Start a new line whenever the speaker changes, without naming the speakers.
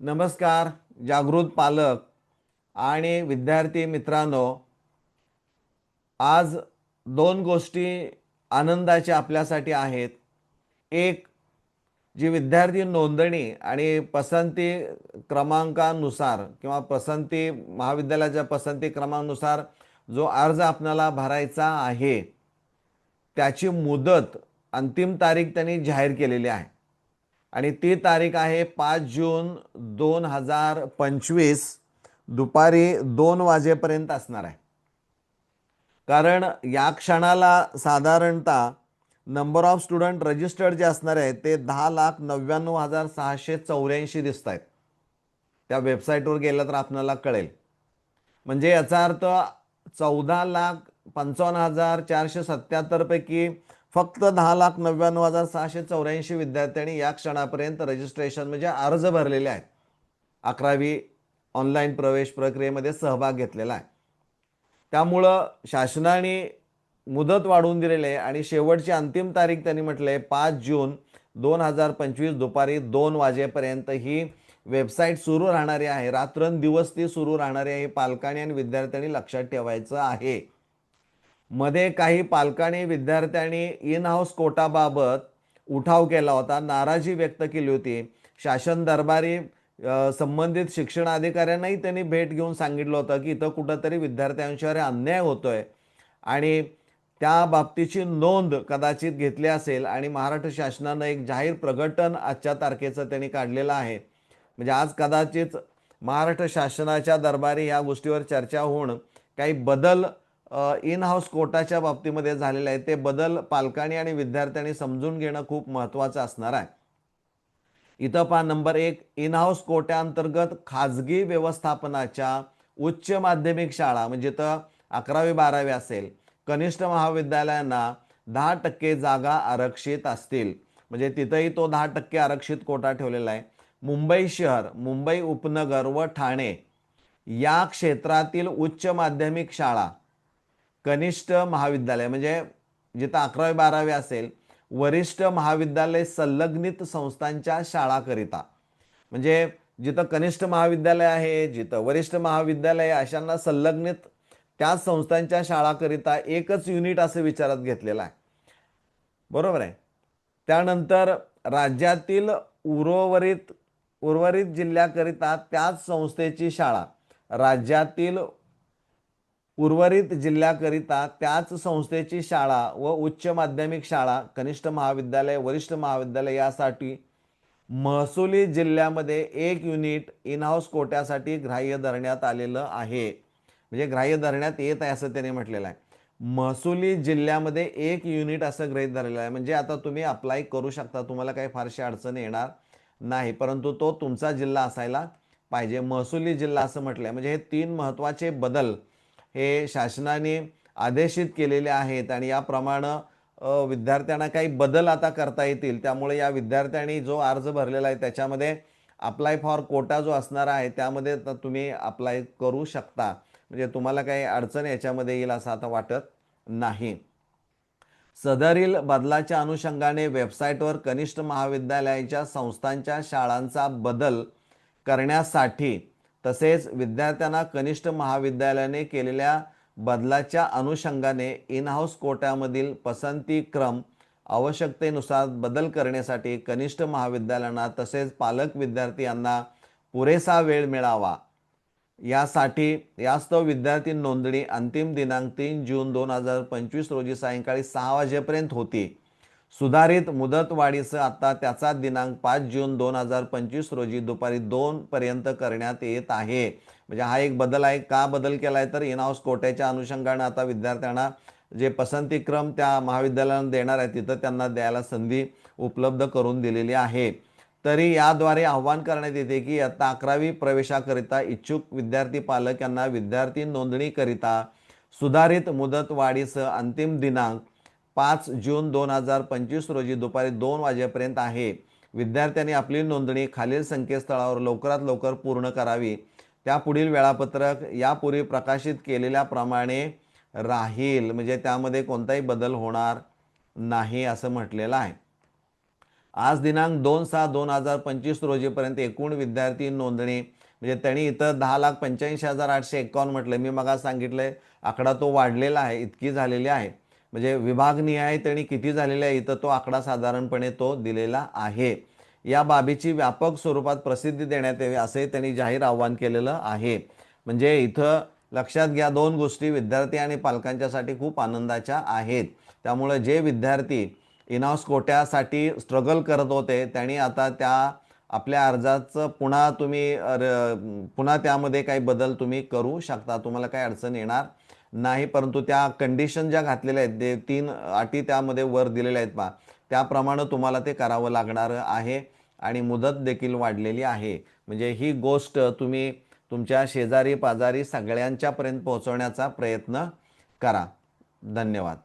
नमस्कार जागृत पालक आणि विद्यार्थी मित्रांनो आज दोन गोष्टी आनंदाच्या आपल्यासाठी आहेत. एक जी विद्यार्थी नोंदणी आणि पसंती क्रमांकानुसार किंवा पसंती महाविद्यालयाच्या पसंती क्रमांकानुसार जो अर्ज आपल्याला भरायचा आहे त्याची मुदत अंतिम तारीख त्यांनी जाहीर केलेली आहे. आणि ती तारीख आहे पाच जून दोन हजार पंचवीस. दुपारी दोन वाजेपर्यंत असणार आहे. कारण या क्षणाला साधारणतः नंबर ऑफ स्टुडंट रजिस्टर्ड जे असणार आहे ते दहा लाख नव्याण्णव हजार सहाशे चौऱ्याऐंशी दिसत आहेत त्या वेबसाईटवर गेलं तर आपल्याला कळेल. म्हणजे याचा अर्थ चौदा लाख पंचावन्न हजार चारशे सत्याहत्तरपैकी पैकी फक्त दहा लाख नव्याण्णव हजार सहाशे चौऱ्याऐंशी विद्यार्थ्यांनी या क्षणापर्यंत रजिस्ट्रेशन म्हणजे अर्ज भरलेले आहेत. अकरावी ऑनलाईन प्रवेश प्रक्रियेमध्ये सहभाग घेतलेला आहे. त्यामुळं शासनाने मुदत वाढवून दिलेली आहे आणि शेवटची अंतिम तारीख त्यांनी म्हटलं आहे पाच जून दोन हजार पंचवीस दुपारी दोन वाजेपर्यंत ही वेबसाईट सुरू राहणारी आहे. रात्रंदिवस ती सुरू राहणारी आहे. हे पालकांनी आणि विद्यार्थ्यांनी लक्षात ठेवायचं आहे. मध्ये काही पालकांनी विद्यार्थ्यांनी इन हाऊस कोटाबाबत उठाव केला होता. नाराजी व्यक्त केली होती. शासन दरबारी संबंधित शिक्षण अधिकाऱ्यांनाही त्यांनी भेट घेऊन सांगितलं होतं की इथं कुठंतरी विद्यार्थ्यांच्यावर अन्याय होतोय. आणि त्या बाबतीची नोंद कदाचित घेतली असेल आणि महाराष्ट्र शासनानं एक जाहीर प्रकटन आजच्या तारखेचं त्यांनी काढलेलं आहे. म्हणजे आज कदाचित महाराष्ट्र शासनाच्या दरबारी या गोष्टीवर चर्चा होऊन काही बदल इन हाऊस कोटाच्या बाबतीमध्ये झालेले आहेत ते बदल पालकांनी आणि विद्यार्थ्यांनी समजून घेणं खूप महत्त्वाचं असणार आहे. इथं पहा नंबर एक इन हाऊस कोट्याअंतर्गत खाजगी व्यवस्थापनाच्या उच्च माध्यमिक शाळा म्हणजे तर अकरावी बारावी असेल कनिष्ठ महाविद्यालयांना दहा टक्के जागा आरक्षित असतील. म्हणजे तिथंही तो दहा टक्के आरक्षित कोटा ठेवलेला आहे. मुंबई शहर मुंबई उपनगर व ठाणे या क्षेत्रातील उच्च माध्यमिक शाळा कनिष्ठ महाविद्यालय म्हणजे जिथं अकरावी बारावी असेल वरिष्ठ महाविद्यालय संलग्नित संस्थांच्या शाळाकरिता. म्हणजे जिथं कनिष्ठ महाविद्यालय आहे जिथं वरिष्ठ महाविद्यालय आहे अशांना संलग्नित त्या संस्थांच्या शाळाकरिता एकच युनिट असं विचारात घेतलेलं आहे. बरोबर आहे? त्यानंतर राज्यातील उर्वरित उर्वरित जिल्ह्याकरिता त्याच संस्थेची शाळा राज्यातील उर्वरित जिल्ह्याकरिता त्याच संस्थेची शाळा व उच्च माध्यमिक शाळा कनिष्ठ महाविद्यालय वरिष्ठ महाविद्यालय यासाठी महसुली जिल्ह्यामध्ये एक युनिट इन हाऊस कोट्यासाठी ग्राह्य धरण्यात आलेलं आहे. म्हणजे ग्राह्य धरण्यात येत आहे असं त्याने म्हटलेलं आहे. महसुली जिल्ह्यामध्ये एक युनिट असं ग्रहित धरलेलं आहे. म्हणजे आता तुम्ही अप्लाय करू शकता तुम्हाला काही फारशी अडचण येणार नाही. परंतु तो तुमचा जिल्हा असायला पाहिजे. महसुली जिल्हा असं म्हटलं आहे म्हणजे हे तीन महत्त्वाचे बदल हे शासनाने आदेशित केलेले आहेत आणि याप्रमाणे विद्यार्थ्यांना काही बदल आता करता येतील. त्यामुळे या विद्यार्थ्यांनी जो अर्ज भरलेला आहे त्याच्यामध्ये अप्लाय फॉर कोटा जो असणार आहे त्यामध्ये तर तुम्ही अप्लाय करू शकता. म्हणजे तुम्हाला काही अडचण याच्यामध्ये येईल असं आता वाटत नाही. सदरील बदलाच्या अनुषंगाने वेबसाईटवर कनिष्ठ महाविद्यालयाच्या संस्थांच्या शाळांचा बदल करण्यासाठी तसेच विद्यार्थ्यांना कनिष्ठ महाविद्यालयाने केलेल्या बदलाच्या अनुषंगाने इन हाऊस कोट्यामधील पसंती क्रम आवश्यकतेनुसार बदल करण्यासाठी कनिष्ठ महाविद्यालयांना तसेच पालक विद्यार्थी यांना पुरेसा वेळ मिळावा. यासाठी यास्तव विद्यार्थी नोंदणी अंतिम दिनांक तीन जून दोन हजार पंचवीस रोजी सायंकाळी सहा वाजेपर्यंत होती. सुधारित मुदतवाढीसह आता त्याचा दिनांक पाच जून दोन हजार पंचवीस रोजी दुपारी दोन पर्यंत करण्यात येत आहे. म्हणजे हा एक बदल आहे. का बदल केला आहे तर इन हाऊस कोट्याच्या अनुषंगानं आता विद्यार्थ्यांना जे पसंतीक्रम त्या महाविद्यालयानं देणार आहे तिथं त्यांना द्यायला संधी उपलब्ध करून दिलेली आहे. तरी याद्वारे आव्हान करण्यात येते की आता अकरावी प्रवेशाकरिता इच्छुक विद्यार्थी पालक यांना विद्यार्थी नोंदणीकरिता सुधारित मुदतवाढीसह अंतिम दिनांक पाच जून दोन हजार पंचवीस रोजी दुपारी दोन वाजेपर्यंत आहे. विद्यार्थ्यांनी आपली नोंदणी खालील संकेतस्थळावर लवकरात लवकर पूर्ण करावी. त्या पुढील वेळापत्रक यापूर्वी प्रकाशित केलेल्याप्रमाणे राहील. म्हणजे त्यामध्ये कोणताही बदल होणार नाही असं म्हटलेलं आहे. आज दिनांक दोन सहा दोन हजार पंचवीस रोजीपर्यंत एकूण विद्यार्थी नोंदणी म्हणजे त्यांनी इथं दहा लाख पंच्याऐंशी हजार आठशे एकावन्न म्हटलं. मी मग सांगितलं आकडा तो वाढलेला आहे इतकी झालेली आहे. म्हणजे विभागनिहाय त्यांनी किती झालेले आहे इथं तो आकडा साधारणपणे तो दिलेला आहे. या बाबीची व्यापक स्वरूपात प्रसिद्धी देण्यात यावी असे त्यांनी जाहीर आव्हान केलेलं आहे. म्हणजे इथं लक्षात घ्या दोन गोष्टी विद्यार्थी आणि पालकांच्यासाठी खूप आनंदाच्या आहेत. त्यामुळे जे विद्यार्थी इनॉस कोट्यासाठी स्ट्रगल करत होते त्यांनी आता त्या आपल्या अर्जाचं पुन्हा तुम्ही र- पुन्हा त्यामध्ये काही बदल तुम्ही करू शकता. तुम्हाला काही अडचण येणार नाही परंतु त्या कंडिशन ज्या घातलेल्या आहेत ते तीन अटी त्यामध्ये वर दिलेल्या आहेत पा त्याप्रमाणे तुम्हाला ते करावं लागणार आहे आणि मुदत देखील वाढलेली आहे. म्हणजे ही गोष्ट तुम्ही तुमच्या शेजारी पाजारी सगळ्यांच्यापर्यंत पोहोचवण्याचा प्रयत्न करा. धन्यवाद.